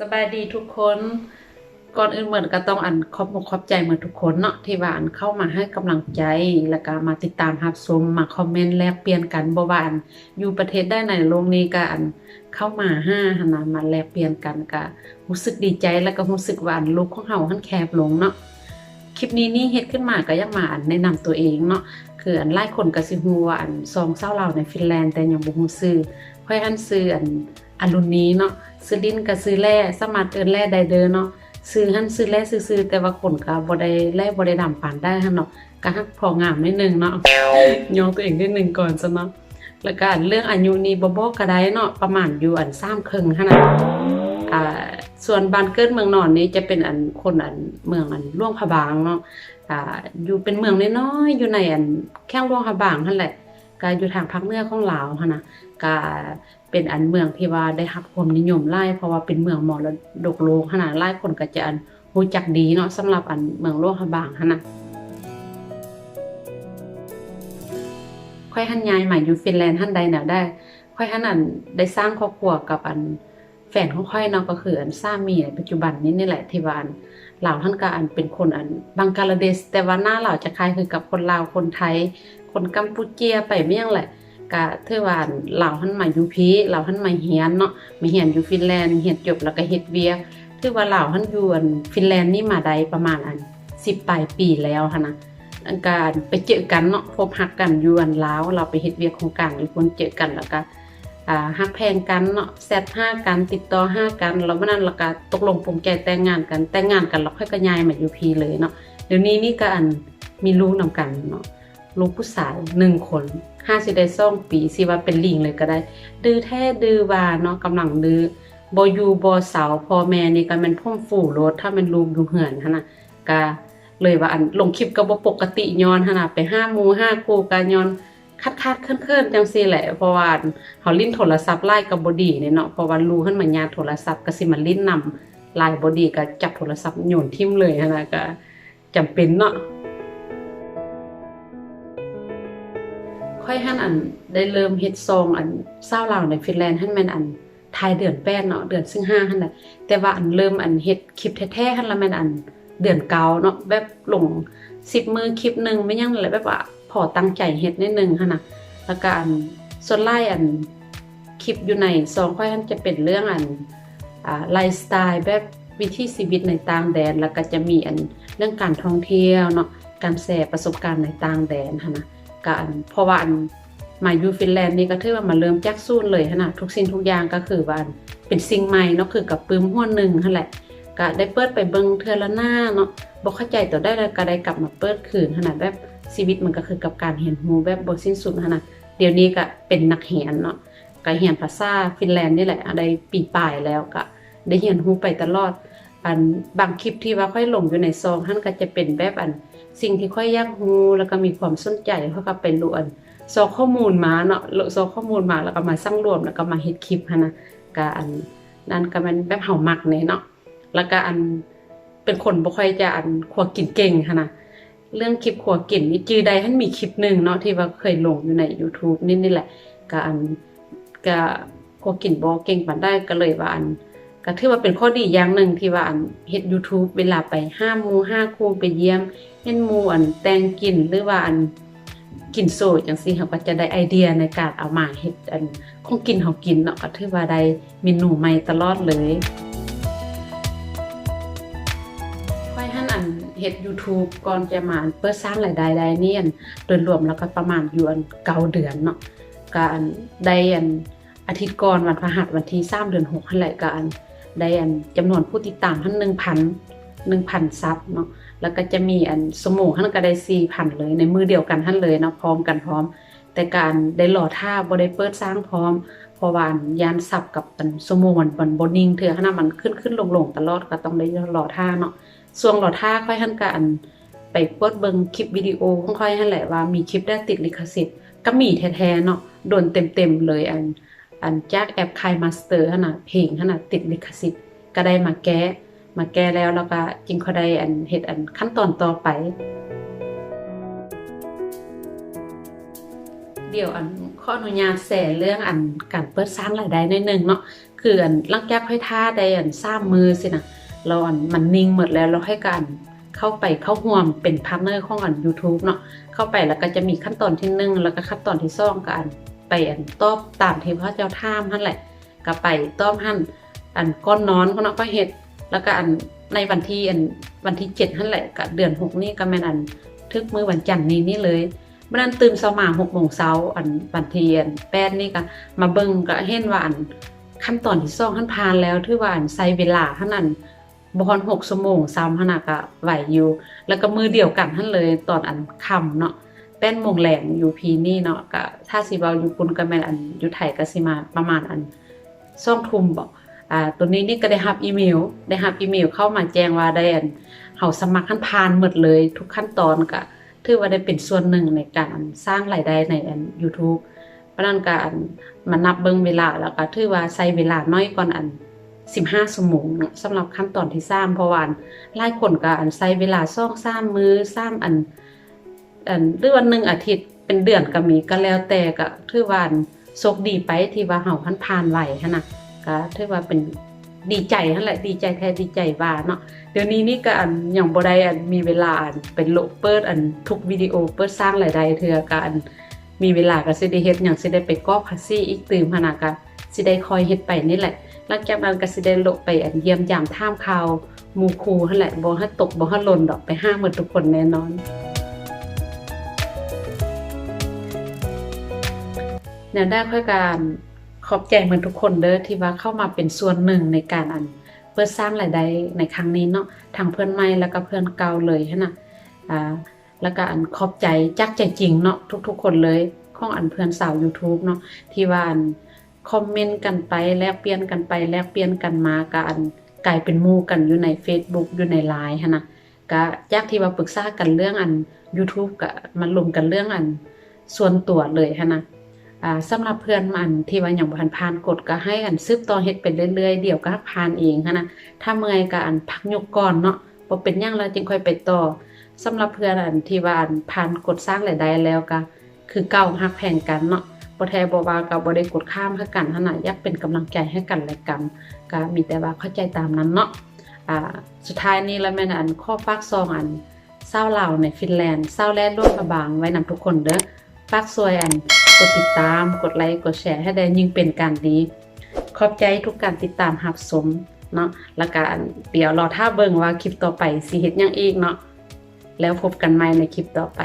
สบายดีทุกคนก่อนอื่นเหมือนก็ต้องอันขอบอกขอบใจเหมือนทุกคนเนาะที่ว่าอันเข้ามาให้กำลังใจแล้วก็มาติดตามรับชมมาคอมเมนต์แลกเปลี่ยนกันบ่ว่าอันอยู่ประเทศได้ไหนโลกนี้ก็อันเข้ามาห้าหันนะมาแลกเปลี่ยนกันก็รู้สึกดีใจแล้วก็รู้สึกว่าอันลูกของเฮาหันแคบลงเนาะคลิปนี้นี่เฮ็ดขึ้นมาก็ยากมาอันแนะนำตัวเองเนาะคืออันหลายคนก็สิฮู้ว่าอันซองเศร้าลาในฟินแลนด์แต่ยังบ่ฮู้ชื่อค่อยอันซื้ออัน อันรุ่นนี้เนาะซื้อดินก็ซื้อแร่สามารถเอิ้นแร่ได้เด้อเนาะซื้อหั่นซื้อแร่ซื้อๆแต่ว่าคนก็บ่ได้แร่บ่ได้ดำปานได้หั่นเนาะก็ฮักพองามนิดนึงเนาะยองตัวเองนิดนึงก่อนซะเนาะแล้วก็อันเรื่องอายุนี่บ่บอกก็ได้เนาะประมาณอยู่อัน3ครึ่งหั่นน่ะอ่าส่วนบ้านเกิดเมืองนอนนี่จะเป็นอันคนอันเมืองอันหลวงพระบางเนาะอ่าอยู่เป็นเมืองน้อยๆอยู่ในอันแข้งหลวงพระบางหั่นแหละก็อยู่ทางภาคเหนือของลาวหั่นน่ะก็ เป็นอันเมืองที่ว่าได้รับความนิยมหลายเพราะว่าเป็นเมืองมรดกโลกขนาดหลายคนก็จะอันรู้จักดีเนาะสำหรับอันเมืองหลวงพระบางหั่นะค่อยหันย้ายใหมาอยู่ฟินแลนด์หันใดแนวได้ ค่อยหันอันได้สร้างครอบครัวกับอันแฟนของค่อยเนาะก็คืออันสามีในปัจจุบันนี้นี่แหละที่ว่าอันลาวท่านก็อันเป็นคนอันบังกลาเทศแต่ว่าหน้าเราจะคล้ายคือกับคนลาวคนไทย คนกัมพูเจียไปเมี่ยงแหละ ก็ถือว่าอันลาท่านมาอยู่พีลาท่านมาเฮียนเนาะมาเฮียนอยู่ฟินแลนด์เฮียนจบแล้วก็เฮ็ดเวียกถือว่าลาท่านอยู่อันฟินแลนด์นี่มาได้ประมาณอัน10ปลายปีแล้วหันนะอันการไปเจอกันเนาะพบฮักกันอยู่อันลาวเราไปเฮ็ดเวียกของกลางอยู่คนเจอกันแล้วก็อ่าฮักแพงกันเนาะแซดห้ากันติดต่อห้ากันแล้วมื้อนั้นแล้วก็ตกลงปลงใจแต่งงานกันแต่งงานกันแล้วค่อยก็ย้ายมาอยู่พีเลยเนาะเดี๋ยวนี้นี่ก็อันมีลูกนํกันเนาะ ลูกผู้ชายหนึ่งคนห้าสิได้สองปีสิว่าเป็นลิงเลยก็ได้ ดื้อแท้ดื้อว่าเนาะกำลังดื้อบอยู่บ่เสาพ่อแม่นี่ก็ม่นพ่มฝูรถถ้าม่นลูกอยู่เหือนหั่นะก็เลยว่าอันลงคลิปก็บ่ปกติย้อนหั่นะไปห้ามูห้าคู่ก็ย้อนคัดๆเคินๆจังซี่แหละเพราะว่าเฮาลิ้นโทรศัพท์ไล่ก็บ่ดีเนี่ยเนาะเพราะว่ารู้หั่นมันญาโทรศัพท์ก็สิมาลิ้นนำไล่บ่ดีก็จับโทรศัพท์โยนทิ่มเลยหั่นะก็จำเป็นเนาะ ค่อยหั่นอันได้เริ่มเฮ็ดซองอันซาวลาวในฟินแลนด์หั่นแม่นอันทายเดือนแปดเนาะเดือนสิงห้าหั่นน่ะแต่ว่าอันเริ่มอันเฮ็ดคลิปแท้ๆหั่นละแม่นอันเดือนเกาเนาะแบบลงสิบมือคลิปหนึ่งไม่ยังอะไรแบบว่าพอตั้งใจเฮ็ดนิดนึงค่ะนะแล้วก็อันส่วนไล่อันคลิปอยู่ในซองค่อยอันจะเป็นเรื่องอันอ่าไลฟ์สไตล์แบบวิถีชีวิตในต่างแดน แล้วก็จะมีอันเรื่องการท่องเที่ยวเนาะการแชร์ประสบการณ์ในต่างแดนค่ะนะ ก็อันเพราะว่าอันมาอยู่ฟินแลนด์นี่ก็ถือว่ามาเริ่มจากศูนย์เลยค่ะนะทุกสิ่งทุกอย่างก็คือว่าเป็นสิ่งใหม่เนาะคือกับปื้มหัวหนึ่งหั่นแหละก็ได้เปิดไปเบิงเทอละหน้าเนาะบ่เข้าใจตัวได้แล้วก็ได้กลับมาเปิดคืนขนาดแบบชีวิตมันก็คือกับการเรียนรู้แบบบ่สิ้นสุดขนาดเดี๋ยวนี้ก็เป็นนักเรียนเนาะก็เรียนภาษาฟินแลนด์นี่แหละได้ปีปลายแล้วก็ได้เรียนรู้ไปตลอดอันบางคลิปที่ว่าค่อยลงอยู่ในซองท่านก็จะเป็นแบบอัน สิ่งที่ค่อยยากรู้แล้วก็มีความสนใจเขาก็เป็นรู้อันซอกข้อมูลมาเนาะซอกข้อมูลมาแล้วก็มาสร้างรวมแล้วก็มาเฮ็ดคลิปหันะก็อันนั้นก็มันแบบเฮามักแน่เนาะแล้วก็อันเป็นคนบ่ค่อยจะอันขวกินเก่งค่ะนะเรื่องคลิปขวกินนี่จือใดท่านมีคลิปหนึ่งเนาะที่ว่าเคยลงอยู่ใน YouTube นี่นี่แหละก็อันก็ขวกินบ่เก่งปานได้ก็เลยว่าอัน ก็ถือว่าเป็นข้อดีอย่างหนึ่งที่ว่าอันเฮ็ด YouTube เวลาไป5หมู่5คู่ไปเยี่ยมเห็นมู่อันแต่งกินหรือว่าอันกินโซจังซี่เขาก็จะได้ไอเดียในการเอามาเฮ็ดอันของกินเฮากินเนาะก็ถือว่าได้เมนูใหม่ตลอดเลยค่อยหันอันเฮ็ด YouTube ก่อนจะมาเปิดสร้างรายได้ได้นี่อันโดยรวมแล้วก็ประมาณอยู่อันเก้าเดือนเนาะก็อันได้อัน อาทิตย์ก่อนวันพฤหัสวันที่3เดือน6หั่นแหลกันได้อันจำนวนผู้ติดตามหัน1,000 1,000ซับเนาะแล้วก็จะมีอันสมูหันก็ได้4,000เลยในมือเดียวกันหันเลยเนาะพร้อมกันพร้อม แต่การได้รอท่าบ่ได้เปิดสร้างพร้อมพราะว่าอันยานสับกับอันสมูมันมันบนิ่งเทื่อหันน่ะมันขึ้นขึ้นลงลงตลอดก็ต้องได้รอท่าเนาะส่วนหลอท่าค่อยหันกอันไปเปิดเบิงคลิปวิดีโอของค่อยหันแหละว่ามีคลิปได้ติดลิขสิทธิ์ก็มีแท้ๆเนาะโดนเต็มๆเลยอัน อันจากแอปคายมาสเตอร์หั่นน่ะเพลงหั่นน่ะติดลิขสิทธิ์ก็ได้มาแก้มาแก้แล้วแล้วก็จึงเขาได้อันเฮ็ดอันขั้นตอนต่อไป เดี๋ยวอันข้ออนุญาตแชร์เรื่องอันการเปิดสร้างรายได้หนิดนึงเนาะคืออันลังแก้ค่อยท่าได้อันซ้ำมือสินะเราอันมันนิ่งหมดแล้วเราให้กันเข้าไปเข้าห่วมเป็นพาร์ทเนอร์ของอัน YouTube เนาะเข้าไปแล้วก็จะมีขั้นตอนที่หนึ่งแล้วก็ขั้นตอนที่สองก็อัน ไปอันตอบตามที่พระเจ้าท่ามหั่นแหละก็ไปตอบหั่นอันก้อนนอนก็เนาะก็เฮ็ดแล้วก็อันในวันที่อันวันที่7หั่นแหละก็เดือนหกนี่ก็แม่นอันทึกมือวันจันทร์นี้นี่เลยเมื่อนั้นตื่นเช้ามา6โมงเช้าอันวันที่อันแปดนี่ก็มาเบิ่งก็เห็นว่าอันขั้นตอนที่2หั่นผ่านแล้วถือว่าอันใช้เวลาหั่นนั้นบ่ฮอด6ชั่วโมงซ้ำหั่นน่ะก็ไหวอยู่ แล้วก็มือเดียวกันหั่นเลยตอนอันคำเนาะ แป้นโมงแหลงอยู่พีนี่เนาะก็ถ้าสิเว้าอยู่ปุ่นก็แม่นอันอยู่ไทยก็สิมาประมาณอัน2ทุ่มบ่อ่าตัวนี้นี่ก็ได้รับอีเมล ได้รับอีเมลเข้ามาแจ้งว่าได้อันเฮาสมัครขั้นผ่านหมดเลย ทุกขั้นตอนก็ถือว่าได้เป็นส่วนหนึ่งในการสร้างรายได้ในอัน YouTube เพราะนั้นก็อันมานับเบิ่งเวลาแล้วก็ถือว่าใช้เวลาน้อยกว่าอัน15ชั่วโมงเนาะสำหรับขั้นตอนที่3เพราะว่าอันหลายคนก็อันใช้เวลา2 3มื้อ3อัน อันหรือว่า1อาทิตย์เป็นเดือนก็มีก็แล้วแต่ก็ถือว่าอันโชคดีไปที่ว่าเฮาคันผ่านไหวหันน่ะก็ถือว่าเป็นดีใจนั่นแหละดีใจแท้ดีใจว่าเนาะเดี๋ยวนี้นี่ก็อันยังบ่ได้อันมีเวลาอันเป็นโลเปิดอันทุกวิดีโอเปิดสร้างรายได้เทื่อก็อันมีเวลาก็สิได้เฮ็ดหยังสิได้ไปกอบภาษีอีกตื่มหนน่ะก็สิได้คอยเฮ็ดไปนี่แหละหลังจากนั้นก็สิได้โลไปอันเยี่ยมยามท่ามข่าวหมู่ครูหั่นแหละบ่ให้ตกบ่ให้หล่นดอกไปห้าหมดทุกคนแน่นอน แนวได้ค่อยการขอบใจเหมือนทุกคนเด้อที่ว่าเข้ามาเป็นส่วนหนึ่งในการอัน เพื่อสร้างรายได้ในครั้งนี้เนาะทั้งเพื่อนใหม่แล้วก็เพื่อนเก่าเลยฮะนะอ่าแล้วก็อันขอบใจจักใจจริงเนาะทุกๆ คนเลยของอันเพื่อนสาว YouTube เนาะที่ว่าอันคอมเมนต์กันไปแลกเปลี่ยนกันไปแลกเปลี่ยนกันมาก็อันกลายเป็นมู่กันอยู่ใน Facebook อยู่ใน LINE ฮะนะก็จากที่ว่าปรึกษากันเรื่องอัน YouTube ก็มาลงกันเรื่องอันส่วนตัวเลยฮะนะ อ่าสำหรับเพื่อนมันที่ว่ายังบ่ทันผ่านกฎก็ให้อันซึบต่อเฮ็ดไปเรื่อยๆเดี๋ยวก็ผ่านเองหันนะถ้าเมื่อยก็อันพักยกก่อนเนาะบ่เป็นหยังแล้วจึงค่อยไปต่อสำหรับเพื่อนอันที่ว่าอันผ่านกฎสร้างรายได้แล้วก็คือเก่าฮักแพงกันเนาะบ่แท้บ่ว่าก็บ่ได้กดข้ามคือกันหั่นน่ะอยากเป็นกำลังใจให้กันและกันก็มีแต่ว่าเข้าใจตามนั้นเนาะอ่าสุดท้ายนี้แล้วแม่นอันข้อฝากซองอันเศร้าเหล่าในฟินแลนด์เศร้าแลนด์ร่วมกระบางไว้นำทุกคนเด้อฝากซวยอัน กดติดตาม กดไลค์ กดแชร์ให้ได้ยิ่งเป็นการดี ขอบใจทุกการติดตามหับสมเนาะแล้วก็อันเดี๋ยวรอท่าเบิ่งว่าคลิปต่อไปสิเฮ็ดยังอีกเนาะแล้วพบกันใหม่ในคลิปต่อไป